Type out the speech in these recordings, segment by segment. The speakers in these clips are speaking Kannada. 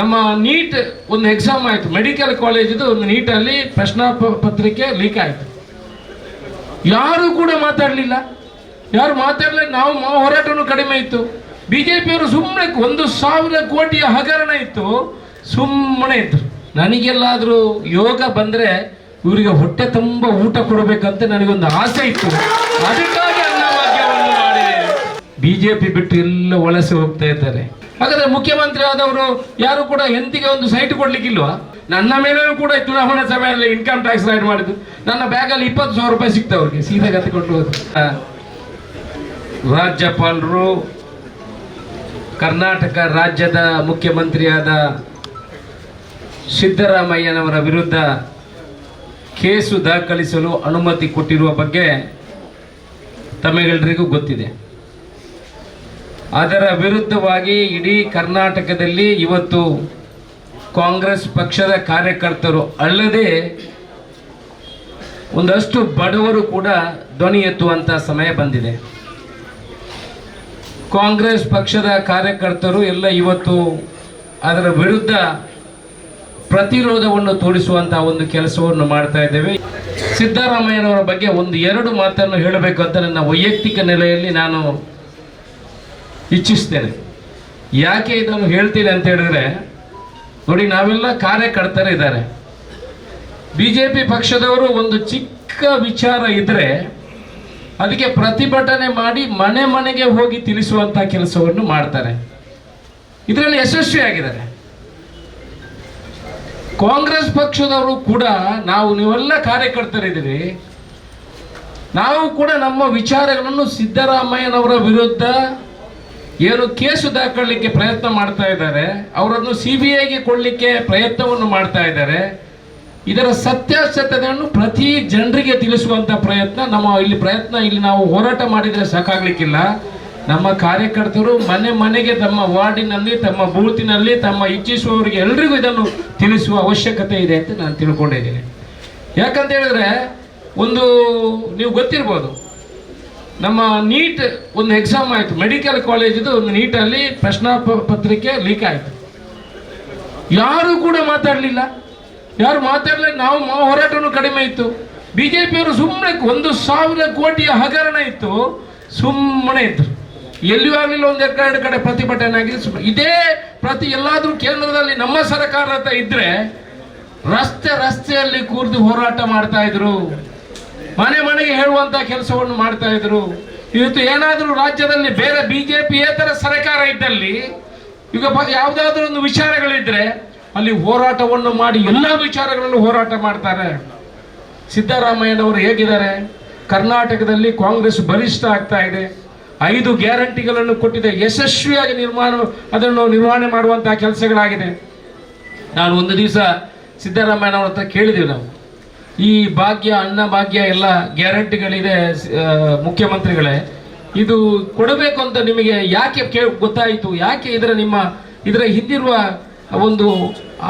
ನಮ್ಮ ನೀಟ್ ಒಂದು ಎಕ್ಸಾಮ್ ಆಯಿತು. ಮೆಡಿಕಲ್ ಕಾಲೇಜಿದು ಒಂದು ನೀಟಲ್ಲಿ ಪ್ರಶ್ನಾ ಪತ್ರಿಕೆ ಲೀಕ್ ಆಯಿತು. ಯಾರು ಕೂಡ ಮಾತಾಡಲಿಲ್ಲ. ಯಾರು ಮಾತಾಡಲಿಲ್ಲ? ನಾವು ಹೋರಾಟವೂ ಕಡಿಮೆ ಇತ್ತು. ಬಿಜೆಪಿಯವರು ಸುಮ್ಮನೆ ಒಂದು ಸಾವಿರ ಕೋಟಿಯ ಹಗರಣ ಇತ್ತು. ಸುಮ್ಮನೆ ಇದ್ರು. ನನಗೆಲ್ಲಾದರೂ ಯೋಗ ಬಂದರೆ ಇವರಿಗೆ ಹೊಟ್ಟೆ ತುಂಬ ಊಟ ಕೊಡಬೇಕಂತ ನನಗೊಂದು ಆಸೆ ಇತ್ತು. ಅದಕ್ಕಾಗಿ ಬಿಜೆಪಿ ಬಿಟ್ಟು ಎಲ್ಲ ವಲಸೆ ಹೋಗ್ತಾ ಇದ್ದಾರೆ. ಹಾಗಾದ್ರೆ ಮುಖ್ಯಮಂತ್ರಿ ಆದವರು ಯಾರು ಕೂಡ ಹೆಂತಿಗೆ ಒಂದು ಸೈಟ್ ಕೊಡ್ಲಿಕ್ಕಿಲ್ವಾ? ನನ್ನ ಮೇಲೂ ಕೂಡ ಚುನಾವಣಾ ಸಮಯದಲ್ಲಿ ಇನ್ಕಮ್ ಟ್ಯಾಕ್ಸ್ ರೈಡ್ ಮಾಡಿದ್ದು. ನನ್ನ ಬ್ಯಾಗಲ್ಲಿ ಇಪ್ಪತ್ತು ಸಾವಿರ ರೂಪಾಯಿ ಸಿಕ್ತ ಅವ್ರಿಗೆ, ಸೀದಾ ಗತಿ ಕೊಟ್ಟು ರಾಜ್ಯಪಾಲರು, ಕರ್ನಾಟಕ ರಾಜ್ಯದ ಮುಖ್ಯಮಂತ್ರಿಯಾದ ಸಿದ್ದರಾಮಯ್ಯನವರ ವಿರುದ್ಧ ಕೇಸು ದಾಖಲಿಸಲು ಅನುಮತಿ ಕೊಟ್ಟಿರುವ ಬಗ್ಗೆ ತಮಗೆಲ್ಲರಿಗೂ ಗೊತ್ತಿದೆ. ಅದರ ವಿರುದ್ಧವಾಗಿ ಇಡೀ ಕರ್ನಾಟಕದಲ್ಲಿ ಇವತ್ತು ಕಾಂಗ್ರೆಸ್ ಪಕ್ಷದ ಕಾರ್ಯಕರ್ತರು ಅಲ್ಲದೆ ಒಂದಷ್ಟು ಬಡವರು ಕೂಡ ಧ್ವನಿ ಎತ್ತುವಂಥ ಸಮಯ ಬಂದಿದೆ. ಕಾಂಗ್ರೆಸ್ ಪಕ್ಷದ ಕಾರ್ಯಕರ್ತರು ಎಲ್ಲ ಇವತ್ತು ಅದರ ವಿರುದ್ಧ ಪ್ರತಿರೋಧವನ್ನು ತೋರಿಸುವಂಥ ಒಂದು ಕೆಲಸವನ್ನು ಮಾಡ್ತಾ ಇದ್ದೇವೆ. ಸಿದ್ದರಾಮಯ್ಯನವರ ಬಗ್ಗೆ ಒಂದು ಎರಡು ಮಾತನ್ನು ಹೇಳಬೇಕು ಅಂತ ನನ್ನ ವೈಯಕ್ತಿಕ ನೆಲೆಯಲ್ಲಿ ನಾನು ಇಚ್ಛಿಸ್ತೇನೆ. ಯಾಕೆ ಇದನ್ನು ಹೇಳ್ತೀನಿ ಅಂತ ಹೇಳಿದ್ರೆ, ನೋಡಿ, ನಾವೆಲ್ಲ ಕಾರ್ಯಕರ್ತರು ಇದ್ದಾರೆ. ಬಿ ಜೆ ಪಿ ಪಕ್ಷದವರು ಒಂದು ಚಿಕ್ಕ ವಿಚಾರ ಇದ್ದರೆ ಅದಕ್ಕೆ ಪ್ರತಿಭಟನೆ ಮಾಡಿ ಮನೆ ಮನೆಗೆ ಹೋಗಿ ತಿಳಿಸುವಂಥ ಕೆಲಸವನ್ನು ಮಾಡ್ತಾರೆ. ಇದರಲ್ಲಿ ಯಶಸ್ವಿಯಾಗಿದ್ದಾರೆ ಕಾಂಗ್ರೆಸ್ ಪಕ್ಷದವರು ಕೂಡ ನಾವು ನೀವೆಲ್ಲ ಕಾರ್ಯಕರ್ತರಿದ್ದೀರಿ. ನಾವು ಕೂಡ ನಮ್ಮ ವಿಚಾರಗಳನ್ನು ಸಿದ್ದರಾಮಯ್ಯನವರ ವಿರುದ್ಧ ಏನು ಕೇಸು ದಾಖಲಿಕ್ಕೆ ಪ್ರಯತ್ನ ಮಾಡ್ತಾ ಇದ್ದಾರೆ, ಅವರನ್ನು ಸಿ ಬಿ ಐಗೆ ಕೊಡಲಿಕ್ಕೆ ಪ್ರಯತ್ನವನ್ನು ಮಾಡ್ತಾ ಇದ್ದಾರೆ. ಇದರ ಸತ್ಯಾಸತ್ಯತೆಯನ್ನು ಪ್ರತಿ ಜನರಿಗೆ ತಿಳಿಸುವಂತ ಪ್ರಯತ್ನ, ನಮ್ಮ ಇಲ್ಲಿ ಪ್ರಯತ್ನ ಇಲ್ಲಿ ನಾವು ಹೋರಾಟ ಮಾಡಿದರೆ ಸಾಕಾಗ್ಲಿಕ್ಕಿಲ್ಲ. ನಮ್ಮ ಕಾರ್ಯಕರ್ತರು ಮನೆ ಮನೆಗೆ ತಮ್ಮ ವಾರ್ಡಿನಲ್ಲಿ, ತಮ್ಮ ಬೂತಿನಲ್ಲಿ, ತಮ್ಮ ಇಚ್ಛಿಸುವವರಿಗೆ ಎಲ್ರಿಗೂ ಇದನ್ನು ತಿಳಿಸುವ ಅವಶ್ಯಕತೆ ಇದೆ ಅಂತ ನಾನು ತಿಳ್ಕೊಂಡಿದ್ದೀನಿ. ಯಾಕಂತ ಹೇಳಿದ್ರೆ, ಒಂದು ನೀವು ಗೊತ್ತಿರ್ಬೋದು ನಮ್ಮ ನೀಟ್ ಒಂದು ಎಕ್ಸಾಮ್ ಆಯಿತು. ಮೆಡಿಕಲ್ ಕಾಲೇಜಿದು ಒಂದು ನೀಟಲ್ಲಿ ಪ್ರಶ್ನಾ ಪತ್ರಿಕೆ ಲೀಕ್ ಆಯಿತು. ಯಾರು ಕೂಡ ಮಾತಾಡಲಿಲ್ಲ. ಯಾರು ಮಾತಾಡಲಿಲ್ಲ, ನಾವು ಹೋರಾಟವೂ ಕಡಿಮೆ ಇತ್ತು. ಬಿಜೆಪಿಯವರು ಸುಮ್ಮನೆ ಒಂದು ಸಾವಿರ ಕೋಟಿಯ ಹಗರಣ ಇತ್ತು. ಸುಮ್ಮನೆ ಇದ್ರು. ಎಲ್ಲಿಯೂ ಆಗಲಿಲ್ಲ, ಒಂದು ಎರಡು ಕಡೆ ಪ್ರತಿಭಟನೆ ಆಗಿದೆ. ಸುಮ್ಮನೆ ಇದೇ ಪ್ರತಿ ಎಲ್ಲಾದರೂ ಕೇಂದ್ರದಲ್ಲಿ ನಮ್ಮ ಸರ್ಕಾರ ಇದ್ರೆ ರಸ್ತೆ ರಸ್ತೆಯಲ್ಲಿ ಕೂರ್ದು ಹೋರಾಟ ಮಾಡ್ತಾ ಇದ್ರು. ಮನೆ ಮನೆಗೆ ಹೇಳುವಂತ ಕೆಲಸವನ್ನು ಮಾಡ್ತಾ ಇದ್ರು. ಇವತ್ತು ಏನಾದರೂ ರಾಜ್ಯದಲ್ಲಿ ಬೇರೆ ಬಿಜೆಪಿಯೇತರ ಸರ್ಕಾರ ಇದ್ದಲ್ಲಿ, ಈಗ ಯಾವುದಾದ್ರೂ ಒಂದು ವಿಚಾರಗಳಿದ್ರೆ ಅಲ್ಲಿ ಹೋರಾಟವನ್ನು ಮಾಡಿ ಎಲ್ಲ ವಿಚಾರಗಳನ್ನು ಹೋರಾಟ ಮಾಡ್ತಾರೆ. ಸಿದ್ದರಾಮಯ್ಯನವರು ಹೇಗಿದ್ದಾರೆ? ಕರ್ನಾಟಕದಲ್ಲಿ ಕಾಂಗ್ರೆಸ್ ಬಲಿಷ್ಠ ಆಗ್ತಾ ಇದೆ. ಐದು ಗ್ಯಾರಂಟಿಗಳನ್ನು ಕೊಟ್ಟಿದೆ. ಯಶಸ್ವಿಯಾಗಿ ನಿರ್ಮಾಣ, ಅದನ್ನು ನಿರ್ವಹಣೆ ಮಾಡುವಂತಹ ಕೆಲಸಗಳಾಗಿದೆ. ನಾನು ಒಂದು ದಿವಸ ಸಿದ್ದರಾಮಯ್ಯನವ್ರ ಹತ್ರ ಕೇಳಿದ್ದೀವಿ ನಾವು. ಈ ಭಾಗ್ಯ, ಅನ್ನ ಭಾಗ್ಯ ಎಲ್ಲ ಗ್ಯಾರಂಟಿಗಳಿದೆ ಮುಖ್ಯಮಂತ್ರಿಗಳೇ. ಇದು ಕೊಡಬೇಕು ಅಂತ ನಿಮಗೆ ಯಾಕೆ ಕೇ ಗೊತ್ತಾಯಿತು? ಯಾಕೆ ಇದರ ನಿಮ್ಮ, ಇದರ ಹಿಂದಿರುವ ಒಂದು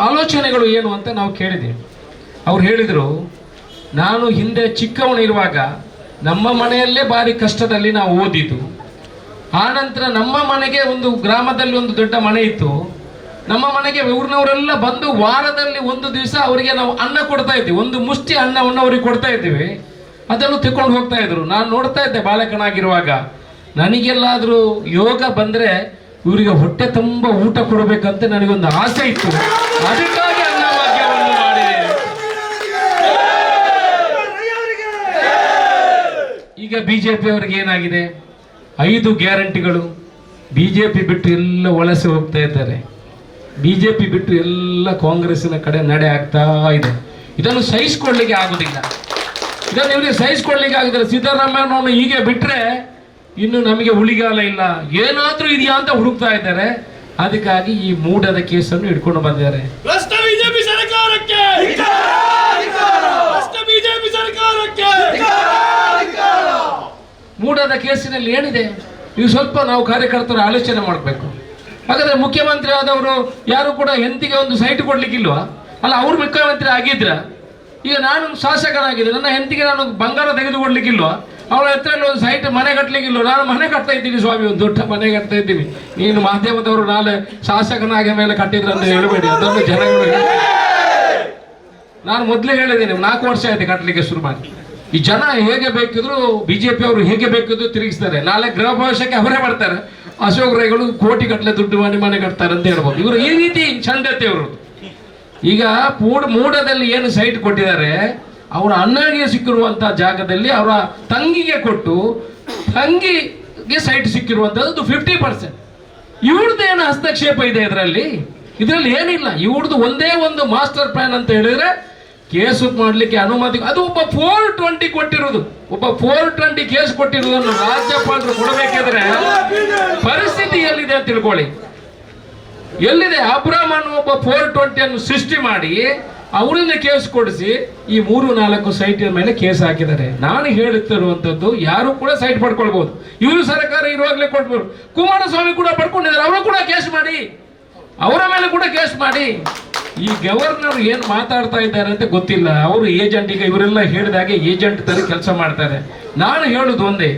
ಆಲೋಚನೆಗಳು ಏನು ಅಂತ ನಾವು ಕೇಳಿದ್ದೀವಿ ಅವ್ರು ಹೇಳಿದರು, ನಾನು ಹಿಂದೆ ಚಿಕ್ಕವನಿರುವಾಗ ನಮ್ಮ ಮನೆಯಲ್ಲೇ ಭಾರಿ ಕಷ್ಟದಲ್ಲಿ ನಾವು ಓದಿದ್ದು. ಆನಂತರ ನಮ್ಮ ಮನೆಗೆ ಒಂದು ಗ್ರಾಮದಲ್ಲಿ ಒಂದು ದೊಡ್ಡ ಮನೆ ಇತ್ತು. ನಮ್ಮ ಮನೆಗೆ ಊರಿನವರೆಲ್ಲ ಬಂದು ವಾರದಲ್ಲಿ ಒಂದು ದಿವಸ ಅವರಿಗೆ ನಾವು ಅನ್ನ ಕೊಡ್ತಾ ಇದ್ವಿ ಒಂದು ಮುಷ್ಟಿ ಅನ್ನವನ್ನು ಅವ್ರಿಗೆ ಕೊಡ್ತಾ ಇದ್ದೀವಿ. ಅದನ್ನು ತಕೊಂಡು ಹೋಗ್ತಾ ಇದ್ರು. ನಾನು ನೋಡ್ತಾ ಇದ್ದೆ ಬಾಲಕನಾಗಿರುವಾಗ ನನಗೆಲ್ಲಾದರೂ ಯೋಗ ಬಂದರೆ ಇವರಿಗೆ ಹೊಟ್ಟೆ ತುಂಬ ಊಟ ಕೊಡಬೇಕಂತ ನನಗೊಂದು ಆಸೆ ಇತ್ತು. ಅದಕ್ಕಾಗಿ ಅನ್ನಭಾಗ್ಯವನ್ನು ಈಗ ಬಿಜೆಪಿ ಅವ್ರಿಗೆ ಏನಾಗಿದೆ? ಐದು ಗ್ಯಾರಂಟಿಗಳು. ಬಿಜೆಪಿ ಬಿಟ್ಟು ಎಲ್ಲ ವಲಸೆ ಹೋಗ್ತಾ ಇದ್ದಾರೆ. ಬಿಜೆಪಿ ಬಿಟ್ಟು ಎಲ್ಲ ಕಾಂಗ್ರೆಸ್ಸಿನ ಕಡೆ ನಡೆ ಆಗ್ತಾ ಇದೆ. ಇದನ್ನು ಸಹಿಸ್ಕೊಳ್ಳಿಕ್ಕೆ ಆಗೋದಿಲ್ಲ. ಇದನ್ನು ಇವರಿಗೆ ಸಹಿಸ್ಕೊಳ್ಳಿಕ್ಕೆ ಆಗುದಿಲ್ಲ. ಸಿದ್ದರಾಮಯ್ಯನವನು ಹೀಗೆ ಬಿಟ್ರೆ ಇನ್ನು ನಮಗೆ ಉಳಿಗಾಲ ಇಲ್ಲ. ಏನಾದರೂ ಇದೆಯಾ ಅಂತ ಹುಡುಕ್ತಾ ಇದ್ದಾರೆ. ಅದಕ್ಕಾಗಿ ಈ ಮೂಡದ ಕೇಸನ್ನು ಹಿಡ್ಕೊಂಡು ಬಂದಿದ್ದಾರೆ. ಮೂಡದ ಕೇಸಿನಲ್ಲಿ ಏನಿದೆ? ನೀವು ಸ್ವಲ್ಪ ನಾವು ಕಾರ್ಯಕರ್ತರು ಆಲೋಚನೆ ಮಾಡಬೇಕು. ಹಾಗಾದ್ರೆ ಮುಖ್ಯಮಂತ್ರಿ ಆದವರು ಯಾರು ಕೂಡ ಹೆಂತಿಗೆ ಒಂದು ಸೈಟ್ ಕೊಡ್ಲಿಕ್ಕಿಲ್ವಾ? ಅಲ್ಲ, ಅವ್ರು ಮುಖ್ಯಮಂತ್ರಿ ಆಗಿದ್ರ, ಈಗ ನಾನು ಶಾಸಕನಾಗಿದ್ದೆ, ನನ್ನ ಹೆಂತಿಗೆ ನಾನು ಬಂಗಾರ ತೆಗೆದುಕೊಡ್ಲಿಕ್ಕಿಲ್ವಾ? ಅವಳ ಹತ್ರ ಒಂದು ಸೈಟ್ ಮನೆ ಕಟ್ಟಲಿಕ್ಕಿಲ್ಲ ನಾನು ಮನೆ ಕಟ್ತಾ ಇದ್ದೀನಿ ಸ್ವಾಮಿ, ಒಂದು ದೊಡ್ಡ ಮನೆ ಕಟ್ತಾ ಇದ್ದೀನಿ. ನೀನು ಮಾಧ್ಯಮದವರು ನಾಳೆ ಶಾಸಕನಾಗಿ ಮೇಲೆ ಕಟ್ಟಿದ್ರು ಅಂತ ಹೇಳಬೇಡಿ, ಅದನ್ನು ಜನಗಳು ನಾನು ಮೊದಲೇ ಹೇಳಿದ್ದೀನಿ, ನಾಲ್ಕು ವರ್ಷ ಆಯ್ತು ಕಟ್ಟಲಿಕ್ಕೆ ಶುರು ಮಾಡಿ. ಈ ಜನ ಹೇಗೆ ಬೇಕಿದ್ರು ಬಿಜೆಪಿ ಅವರು ಹೇಗೆ ಬೇಕಿದ್ರು ತಿರುಗಿಸ್ತಾರೆ. ನಾಳೆ ಗೃಹ ಪ್ರವೇಶಕ್ಕೆ ಅವರೇ ಬರ್ತಾರೆ. ಅಶೋಕ್ ರೈಗಳು ಕೋಟಿ ಗಟ್ಟಲೆ ದುಡ್ಡು ಮನೆ ಮನೆ ಕಟ್ತಾರೆ ಅಂತ ಹೇಳ್ಬೋದು. ಇವರು ಈ ರೀತಿ ಚಂದತೆ ಅವರು ಈಗ ಮೂಡ ಮೂಡದಲ್ಲಿ ಏನು ಸೈಟ್ ಕೊಟ್ಟಿದ್ದಾರೆ, ಅವರ ಅಣ್ಣನಿಗೆ ಸಿಕ್ಕಿರುವಂತ ಜಾಗದಲ್ಲಿ ಅವರ ತಂಗಿಗೆ ಕೊಟ್ಟು ತಂಗಿಗೆ ಸೈಟ್ ಸಿಕ್ಕಿರುವಂತದ್ದು ಫಿಫ್ಟಿ ಪರ್ಸೆಂಟ್ ಇವ್ರದ್ದು ಏನು ಹಸ್ತಕ್ಷೇಪ ಇದೆ ಇದರಲ್ಲಿ? ಇದರಲ್ಲಿ ಏನಿಲ್ಲ. ಇವ್ರದ್ದು ಒಂದೇ ಒಂದು ಮಾಸ್ಟರ್ ಪ್ಲಾನ್ ಅಂತ ಹೇಳಿದ್ರೆ ಕೇಸು ಮಾಡಲಿಕ್ಕೆ ಅನುಮತಿ ಅದು ಒಬ್ಬ ಫೋರ್ ಟ್ವೆಂಟಿ ಕೊಟ್ಟಿರೋದು ಒಬ್ಬ ಫೋರ್ ಟ್ವೆಂಟಿ ಕೇಸ್ ಕೊಟ್ಟಿರೋದನ್ನು ರಾಜ್ಯಪಾಲರು ಕೊಡಬೇಕಾದ್ರೆ ಪರಿಸ್ಥಿತಿ ಎಲ್ಲಿದೆ ಅಂತ ತಿಳ್ಕೊಳ್ಳಿ. ಎಲ್ಲಿದೆ? ಅಬ್ರಾಮ್ ಅನ್ನೋ ಒಬ್ಬ ಫೋರ್ ಟ್ವೆಂಟಿಯನ್ನು ಸೃಷ್ಟಿ ಮಾಡಿ, ಅವರಿಂದ ಕೇಸ್ ಕೊಡಿಸಿ, ಈ ಮೂರು ನಾಲ್ಕು ಸೈಟಿನ ಮೇಲೆ ಕೇಸ್ ಹಾಕಿದ್ದಾರೆ. ನಾನು ಹೇಳುತ್ತಿರುವಂತದ್ದು ಯಾರು ಕೂಡ ಸೈಟ್ ಪಡ್ಕೊಳ್ಬಹುದು. ಇವರು ಸರ್ಕಾರ ಇರುವಾಗಲೇ ಕೊಡ್ಬೋದು ಕುಮಾರಸ್ವಾಮಿ ಕೂಡ ಪಡ್ಕೊಂಡಿದ್ದಾರೆ. ಅವರು ಕೂಡ ಕೇಸ್ ಮಾಡಿ. ಅವರ ಮೇಲೆ ಕೂಡ ಕೇಸ್ ಮಾಡಿ. ಈ ಗವರ್ನರ್ ಏನು ಮಾತಾಡ್ತಾ ಇದ್ದಾರೆ ಅಂತ ಗೊತ್ತಿಲ್ಲ. ಅವರು ಏಜೆಂಟ್ ಈಗ ಇವರೆಲ್ಲ ಹೇಳಿದಾಗೆ ಏಜೆಂಟ್ ತರ ಕೆಲಸ ಮಾಡ್ತಾರೆ. ನಾನು ಹೇಳುದು ಒಂದೇ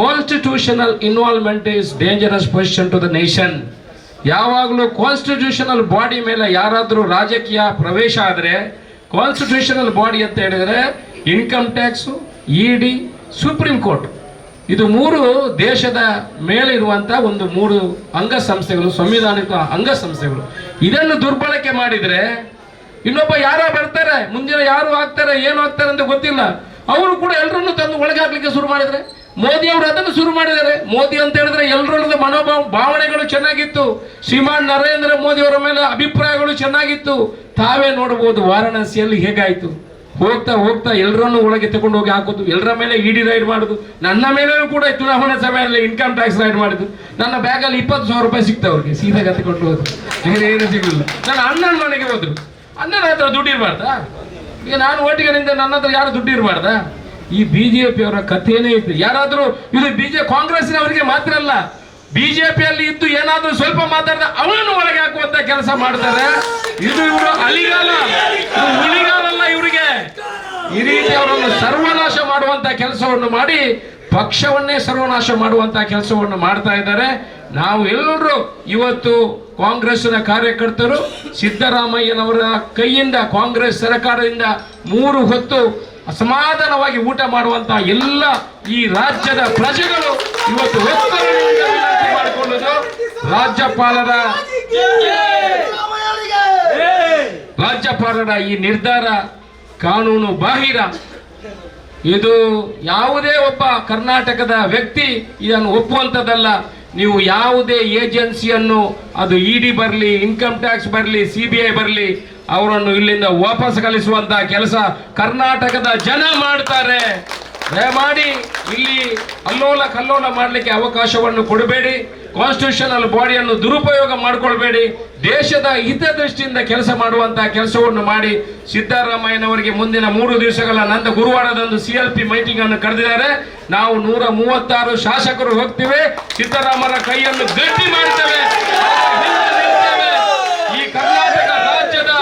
constitutional involvement is dangerous position to the nation ಯಾವಾಗಲೂ ಕಾನ್ಸ್ಟಿಟ್ಯೂಷನಲ್ ಬಾಡಿ ಮೇಲೆ ಯಾರಾದರೂ ರಾಜಕೀಯ ಪ್ರವೇಶ ಆದರೆ ಕಾನ್ಸ್ಟಿಟ್ಯೂಷನಲ್ ಬಾಡಿ ಅಂತ ಹೇಳಿದರೆ income tax E D supreme court ಇದು ಮೂರು ದೇಶದ ಮೇಲೆ ಇರುವಂತಹ ಒಂದು ಮೂರು ಅಂಗಸಂಸ್ಥೆಗಳು, ಸಂವಿಧಾನಿಕ ಅಂಗಸಂಸ್ಥೆಗಳು. ಇದನ್ನು ದುರ್ಬಳಕೆ ಮಾಡಿದ್ರೆ ಇನ್ನೊಬ್ಬ ಯಾರೋ ಬರ್ತಾರೆ, ಮುಂದಿನ ಯಾರು ಆಗ್ತಾರೆ, ಏನು ಆಗ್ತಾರೆ ಅಂತ ಗೊತ್ತಿಲ್ಲ. ಅವರು ಕೂಡ ಎಲ್ಲರನ್ನು ತಂದು ಒಳಗೆ ಶುರು ಮಾಡಿದ್ರೆ. ಮೋದಿ ಅವರು ಅದನ್ನು ಶುರು ಮಾಡಿದ್ದಾರೆ. ಮೋದಿ ಅಂತ ಹೇಳಿದ್ರೆ ಎಲ್ಲರಲ್ಲದ ಮನೋಭಾವ, ಭಾವನೆಗಳು ಚೆನ್ನಾಗಿತ್ತು. ಶ್ರೀಮಾನ್ ನರೇಂದ್ರ ಮೋದಿ ಅವರ ಮೇಲೆ ಅಭಿಪ್ರಾಯಗಳು ಚೆನ್ನಾಗಿತ್ತು. ತಾವೇ ನೋಡಬಹುದು ವಾರಾಣಸಿಯಲ್ಲಿ ಹೇಗಾಯ್ತು? ಹೋಗ್ತಾ ಹೋಗ್ತಾ ಎಲ್ಲರನ್ನು ಒಳಗೆ ತಗೊಂಡು ಹೋಗಿ ಹಾಕೋದು ಎಲ್ಲರ ಮೇಲೆ ಇಡಿ ರೈಡ್ ಮಾಡುದು, ನನ್ನ ಮೇಲೆಯೂ ಕೂಡ ಚುನಾವಣಾ ಸಮಯದಲ್ಲಿ ಇನ್ಕಮ್ ಟ್ಯಾಕ್ಸ್ ರೈಡ್ ಮಾಡಿದ್ದು. ನನ್ನ ಬ್ಯಾಗಲ್ಲಿ ಇಪ್ಪತ್ತು ಸಾವಿರ ರೂಪಾಯಿ ಸಿಕ್ತ ಅವ್ರಿಗೆ, ಸೀದಾ ಕತ್ತಿಕೊಂಡು ಹೋದ್ರು. ಬೇರೆ ಏನು ಸಿಗಲಿಲ್ಲ ನನ್ನ ಅಣ್ಣನ ಮನೆಗೆ ಹೋದ್ರು. ಅಣ್ಣನ ಹತ್ರ ದುಡ್ಡು ಇರಬಾರ್ದಾ? ಈಗ ನಾನು ನಿಂತ ನನ್ನ ಹತ್ರ ಯಾರು ದುಡ್ಡು ಇರಬಾರ್ದಾ? ಈ ಬಿಜೆಪಿ ಅವರ ಕಥೆನೇ ಇತ್ತು ಯಾರಾದರೂ, ಇದು ಬಿಜೆ ಕಾಂಗ್ರೆಸ್ನವರಿಗೆ ಮಾತ್ರ ಅಲ್ಲ. ಬಿಜೆಪಿಯಲ್ಲಿ ಇದ್ದು ಏನಾದ್ರೂ ಸ್ವಲ್ಪ ಮಾತಾಡಿದ ಅವನನ್ನು ಒಳಗೆ ಹಾಕುವಂತ ಕೆಲಸ ಮಾಡ್ತಾರೆ. ಇದು ಇವರು ಅಲಿಗಾಲ. ಉಳಿಗಾಲಲ್ಲ ಇವರಿಗೆ. ಈ ರೀತಿ ಅವರನ್ನು ಸರ್ವನಾಶ ಮಾಡುವಂತ ಕೆಲಸವನ್ನು ಮಾಡಿ ಪಕ್ಷವನ್ನೇ ಸರ್ವನಾಶ ಮಾಡುವಂತ ಕೆಲಸವನ್ನು ಮಾಡ್ತಾ ಇದ್ದಾರೆ. ನಾವು ಎಲ್ಲರೂ ಇವತ್ತು ಕಾಂಗ್ರೆಸ್ನ ಕಾರ್ಯಕರ್ತರು ಸಿದ್ದರಾಮಯ್ಯನವರ ಕೈಯಿಂದ ಕಾಂಗ್ರೆಸ್ ಸರ್ಕಾರದಿಂದ ಮೂರು ಹೊತ್ತು ಅಸಮಾಧಾನವಾಗಿ ಊಟ ಮಾಡುವಂತಹ ಎಲ್ಲ ಈ ರಾಜ್ಯದ ಪ್ರಜೆಗಳು ಇವತ್ತು ಮಾಡಿಕೊಳ್ಳುವುದು ರಾಜ್ಯಪಾಲರ ರಾಜ್ಯಪಾಲರ ಈ ನಿರ್ಧಾರ ಕಾನೂನು ಬಾಹಿರ. ಇದು ಯಾವುದೇ ಒಬ್ಬ ಕರ್ನಾಟಕದ ವ್ಯಕ್ತಿ ಇದನ್ನು ಒಪ್ಪುವಂಥದ್ದಲ್ಲ. ನೀವು ಯಾವುದೇ ಏಜೆನ್ಸಿಯನ್ನು ಅದು ಇ ಡಿ ಬರಲಿ, ಇನ್ಕಮ್ ಟ್ಯಾಕ್ಸ್ ಬರಲಿ, ಸಿ ಬಿ ಐ ಬರಲಿ ಅವರನ್ನು ಇಲ್ಲಿಂದ ವಾಪಸ್ ಕಲಿಸುವಂತ ಕೆಲಸ ಕರ್ನಾಟಕದ ಜನ ಮಾಡ್ತಾರೆ. ದಯಮಾಡಿ ಇಲ್ಲಿ ಅಲ್ಲೋಲ ಕಲ್ಲೋಲ ಮಾಡಲಿಕ್ಕೆ ಅವಕಾಶವನ್ನು ಕೊಡಬೇಡಿ. ಕಾನ್ಸ್ಟಿಟ್ಯೂಷನಲ್ ಬಾಡಿಯನ್ನು ದುರುಪಯೋಗ ಮಾಡಿಕೊಳ್ಬೇಡಿ. ದೇಶದ ಹಿತದೃಷ್ಟಿಯಿಂದ ಕೆಲಸ ಮಾಡುವಂತಹ ಕೆಲಸವನ್ನು ಮಾಡಿ. ಸಿದ್ದರಾಮಯ್ಯನವರಿಗೆ ಮುಂದಿನ ಮೂರು ದಿವಸಗಳ ನಂತರ ಗುರುವಾರದಂದು ಸಿ ಎಲ್ ಪಿ ಮೀಟಿಂಗ್ ಅನ್ನು ಕರೆದಿದ್ದಾರೆ. ನಾವು ನೂರ ಮೂವತ್ತಾರು ಶಾಸಕರು ಹೋಗ್ತೇವೆ. ಸಿದ್ದರಾಮರ ಕೈಯನ್ನು ಗಟ್ಟಿ ಮಾಡ್ತೇವೆ ಹಿಂದೆ ನಿಲ್ತೇವೆ. ಈ ಕರ್ನಾಟಕ ರಾಜ್ಯದ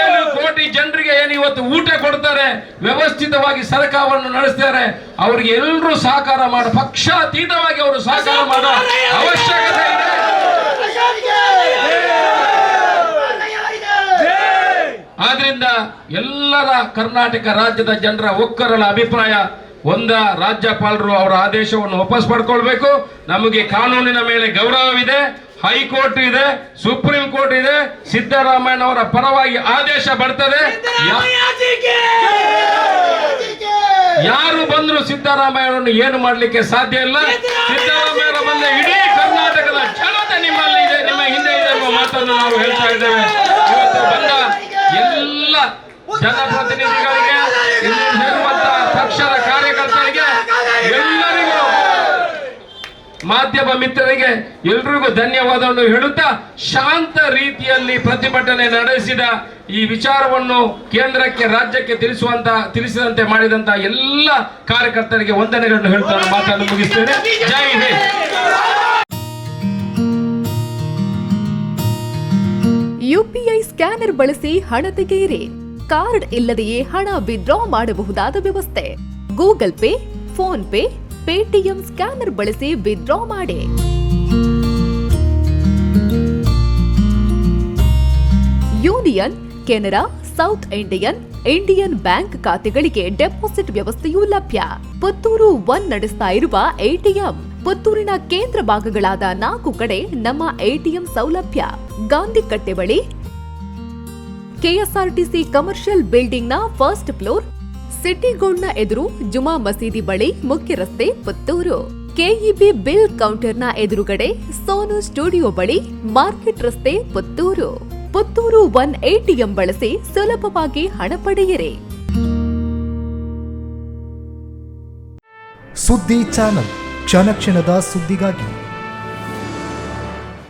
ಏಳು ಕೋಟಿ ಜನರಿಗೆ ಏನು ಇವತ್ತು ಊಟ ಕೊಡ್ತಾರೆ ವ್ಯವಸ್ಥಿತವಾಗಿ ಸರ್ಕಾರವನ್ನು ನಡೆಸ್ತಾರೆ ಅವರಿಗೆ ಎಲ್ಲರೂ ಸಹಕಾರ ಮಾಡ ಪಕ್ಷಾತೀತವಾಗಿ ಅವರು ಸಹಕಾರ ಮಾಡೋ. ಅವಶ್ಯಕತೆ ಇದೆ. ಆದ್ರಿಂದ ಎಲ್ಲರ ಕರ್ನಾಟಕ ರಾಜ್ಯದ ಜನರ ಒಕ್ಕರಳ ಅಭಿಪ್ರಾಯ ಒಂದ ರಾಜ್ಯಪಾಲರು ಅವರ ಆದೇಶವನ್ನು ವಾಪಸ್ ಪಡ್ಕೊಳ್ಬೇಕು. ನಮಗೆ ಕಾನೂನಿನ ಮೇಲೆ ಗೌರವವಿದೆ. ಹೈಕೋರ್ಟ್ ಇದೆ ಸುಪ್ರೀಂ ಕೋರ್ಟ್ ಇದೆ ಸಿದ್ದರಾಮಯ್ಯನವರ ಪರವಾಗಿ ಆದೇಶ ಬರ್ತದೆ. ಯಾರು ಬಂದ್ರು ಸಿದ್ದರಾಮಯ್ಯನನ್ನು ಏನು ಮಾಡಲಿಕ್ಕೆ ಸಾಧ್ಯ ಇಲ್ಲ? ಸಿದ್ದರಾಮಯ್ಯರ ಬಂದ ಇಡೀ ಕರ್ನಾಟಕದ ಜನತೆ ನಿಮ್ಮಲ್ಲಿ ಇದೆ ನಿಮ್ಮ ಹಿಂದೆ ಇದೆ ಎಂಬ ಮಾತನ್ನು ನಾವು ಹೇಳ್ತಾ ಇದ್ದೇವೆ. ಇವತ್ತು ಬಂದ ಎಲ್ಲ ಜನಪ್ರತಿನಿಧಿಗಳಿಗೆ ಇಲ್ಲಿ ಸೇರುವಂತಹ ಪಕ್ಷದ ಕಾರ್ಯಕರ್ತರಿಗೆ ಎಲ್ಲರಿಗೂ ಮಾಧ್ಯಮ ಮಿತ್ರರಿಗೆ ಎಲ್ರಿಗೂ ಧನ್ಯವಾದವನ್ನು ಹೇಳುತ್ತಾ ಶಾಂತ ರೀತಿಯಲ್ಲಿ ಪ್ರತಿಭಟನೆ ನಡೆಸಿದ ಈ ವಿಚಾರವನ್ನು ಕೇಂದ್ರಕ್ಕೆ, ರಾಜ್ಯಕ್ಕೆ ತಿಳಿಸುವಂತ, ತಿಳಿಸಿದಂತೆ ಮಾಡಿದಂತ ಎಲ್ಲ ಕಾರ್ಯಕರ್ತರಿಗೆ ವಂದನೆಗಳನ್ನು ಹೇಳ್ತಾ ನಾನು ಮಾತನ್ನು ಮುಗಿಸ್ತೇನೆ. ಜೈ ಹಿಂದ್. ಯುಪಿಐ ಸ್ಕ್ಯಾನರ್ ಬಳಸಿ ಹಣ ತೆಗೆಯಿರಿ. ಕಾರ್ಡ್ ಇಲ್ಲದೆಯೇ ಹಣ ವಿಡ್ರಾ ಮಾಡಬಹುದಾದ ವ್ಯವಸ್ಥೆ. Google pay, phone pay Paytm scanner ಬಳಸಿ ವಿತ್ಡ್ರಾ ಮಾಡಿ. Union, Canara, south Indian Indian bank ಖಾತೆಗಳಿಗೆ ಡೆಪಾಸಿಟ್ ವ್ಯವಸ್ಥೆಯೂ ಲಭ್ಯ. ಪುತ್ತೂರು ಒನ್ ನಡೆಸ್ತಾ ಇರುವ ಎಟಿಎಂ, ಪುತ್ತೂರಿನ ಕೇಂದ್ರ ಭಾಗಗಳಾದ ನಾಲ್ಕು ಕಡೆ ನಮ್ಮ ಎಟಿಎಂ ಸೌಲಭ್ಯ. ಗಾಂಧಿ ಕಟ್ಟೆ ಬಳಿ ಕೆಎಸ್ಆರ್ಟಿಸಿ ಕಮರ್ಷಿಯಲ್ ಬಿಲ್ಡಿಂಗ್ನ ಫಸ್ಟ್ ಫ್ಲೋರ್ ಸಿಟಿ ಗೋಲ್ಡ್ನ ಎದುರು ಜುಮಾ ಮಸೀದಿ ಬಳಿ ಮುಖ್ಯ ರಸ್ತೆ ಪುತ್ತೂರು. ಕೆಇಬಿ ಬಿಲ್ ಕೌಂಟರ್ನ ಎದುರುಗಡೆ ಸೋನು ಸ್ಟುಡಿಯೋ ಬಳಿ ಮಾರ್ಕೆಟ್ ರಸ್ತೆ ಪುತ್ತೂರು. ಪುತ್ತೂರು ಒನ್ ಎಟಿಎಂ ಬಳಸಿ ಸುಲಭವಾಗಿ ಹಣ ಪಡೆಯಿರಿ. ಸುದ್ದಿ ಚಾನಲ್ ಕ್ಷಣ ಕ್ಷಣದ ಸುದ್ದಿಗಾಗಿ